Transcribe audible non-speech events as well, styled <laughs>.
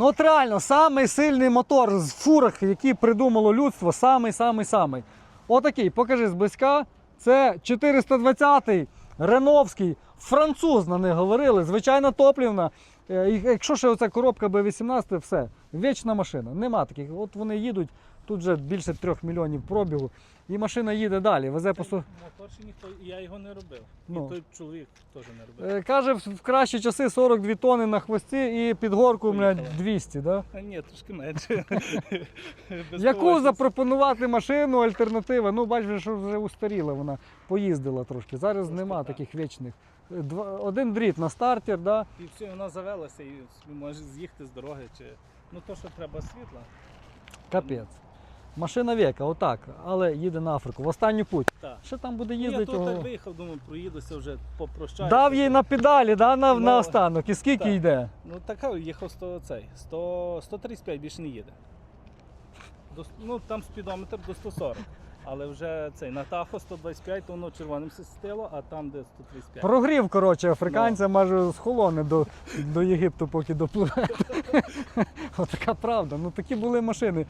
Ну от реально, самий сильний мотор з фурах, який придумало людство, самий самий самий. Отакий, покажи зблизька. Це 420-й Реновський, француз на них говорили, звичайно топлівна. Е, Якщо ще оця коробка B18, все, вічна машина. Нема таких. От вони їдуть, тут вже більше 3 мільйонів пробігу, і машина їде далі. Везе по су- Мотор ще ніхто, я його не робив. Ну. І той чоловік теж не робив. Е, Каже, в в кращі часи 42 тони на хвості і під горку блядь, Поїхала. 200, да? А <laughs> ні, трошки менше. <laughs> Без Яку запропонувати машину, альтернатива? Ну, бачиш, що вже устаріла вона, поїздила трошки. Зараз Трошки нема так. таких вічних. Один дріт на стартер, да? І все, вона завелася і може з'їхати з дороги. Чи... Ну то, що треба світла. капець. Машина века, отак, але їде на Африку. В останню путь. Так. Ще там буде Ну, Я їздити. тут так виїхав, думаю, проїдуся вже, попрощаюся. Дав їй на педалі, да, на, Ну, на останок. І скільки так. йде? Ну така їхав 100, цей, 100, 135 більше не їде. До, ну там спідометр до 140. Але вже цей на Тафо 125, то воно червоним світило, а там де 135. Прогрів, коротше, Ну. африканця майже з холони до, до Єгипту, поки допливе. <laughs> Отака правда. Ну такі були машини.